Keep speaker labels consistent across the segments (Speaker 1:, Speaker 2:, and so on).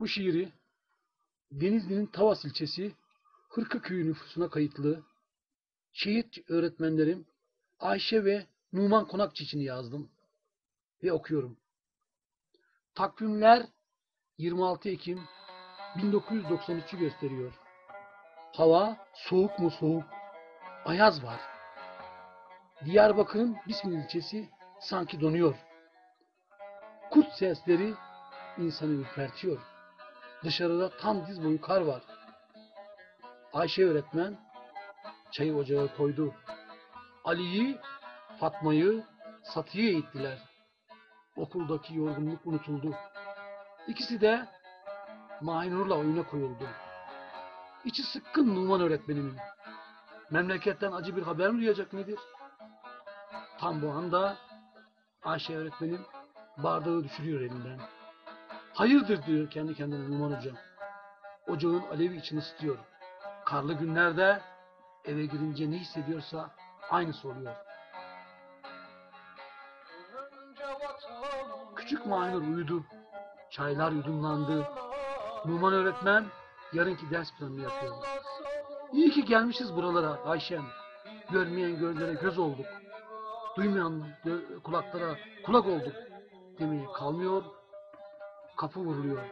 Speaker 1: Bu şiiri Denizli'nin Tavas ilçesi Hırkıköy nüfusuna kayıtlı şehit öğretmenlerim Ayşe ve Numan Konakçı için yazdım ve okuyorum. Takvimler 26 Ekim 1993'ü gösteriyor. Hava soğuk mu soğuk, ayaz var. Diyarbakır'ın Bismil ilçesi sanki donuyor. Kurt sesleri insanı ürpertiyor. Dışarıda tam diz boyu kar var. Ayşe öğretmen çayı ocağa koydu. Ali'yi, Fatma'yı satıya ittiler. Okuldaki yorgunluk unutuldu. İkisi de Mahinur'la oyuna koyuldu. İçi sıkkın Numan öğretmenimin. Memleketten acı bir haber mi duyacak nedir? Tam bu anda Ayşe öğretmenim bardağı düşürüyor elinden. Hayırdır diyor kendi kendine Numan hocam. Ocağın alevi içini ısıtıyor. Karlı günlerde eve girince ne hissediyorsa aynısı oluyor. Küçük Mahinur uyudu. Çaylar yudumlandı. Numan öğretmen yarınki ders planını yapıyor. İyi ki gelmişiz buralara Ayşem. Görmeyen gözlere göz olduk. Duymayan kulaklara kulak olduk demeye kalmıyor. Kapı vuruluyor.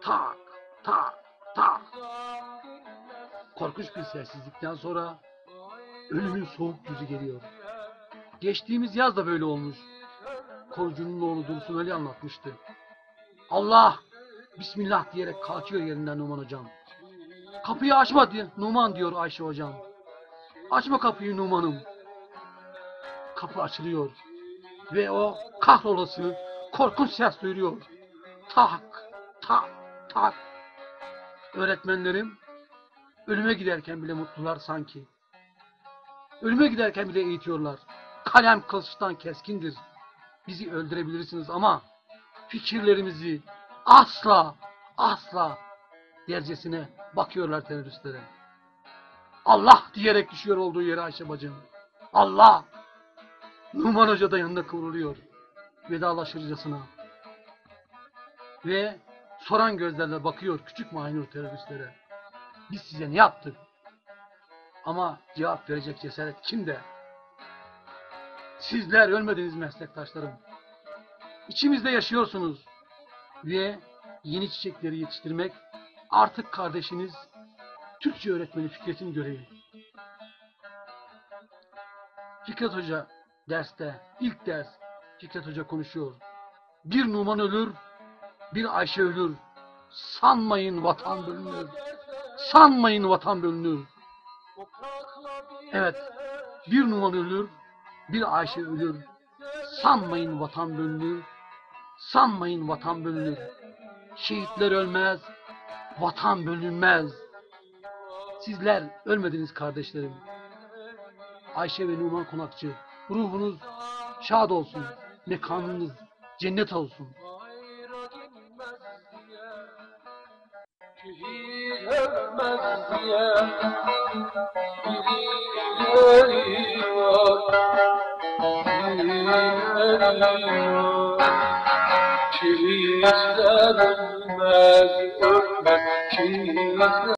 Speaker 1: Tak, tak, tak. Korkunç bir sessizlikten sonra ölümün soğuk yüzü geliyor. Geçtiğimiz yaz da böyle olmuş. Korucunun oğlu Dursun Ali anlatmıştı. Allah! Bismillah diyerek kalkıyor yerinden Numan hocam. Kapıyı açma diye Numan diyor Ayşe hocam. Açma kapıyı Numan'ım. Kapı açılıyor. Ve o kahrolası korkunç ses duyuruyor. Tak, tak, tak. Öğretmenlerim ölüme giderken bile mutlular sanki. Ölüme giderken bile eğitiyorlar. Kalem kılıçtan keskindir. Bizi öldürebilirsiniz ama fikirlerimizi asla, asla dercesine bakıyorlar teröristlere. Allah diyerek düşüyor olduğu yere Ayşe bacım. Allah! Numan Hoca da yanında kıvrılıyor. Vedalaşırcasına. Ve soran gözlerle bakıyor küçük mahinur teröristlere. Biz size ne yaptık? Ama cevap verecek cesaret kimde? Sizler ölmediniz meslektaşlarım. İçimizde yaşıyorsunuz. Ve yeni çiçekleri yetiştirmek artık kardeşiniz Türkçe öğretmeni Fikret'in görevi. Fikret Hoca derste, ilk ders Fikret Hoca konuşuyor. Bir Numan ölür, bir Ayşe ölür. Sanmayın vatan bölünür. Sanmayın vatan bölünür. Evet, bir Numan ölür, bir Ayşe ölür. Sanmayın vatan bölünür. Sanmayın vatan bölünür. Şehitler ölmez, vatan bölünmez. Sizler ölmediniz kardeşlerim. Ayşe ve Numan Konakçı, ruhunuz şad olsun, mekanınız cennet olsun.
Speaker 2: Şehir ölmez diye birileri var, birileri var. Şehitler ölmez, ölmez, şehitler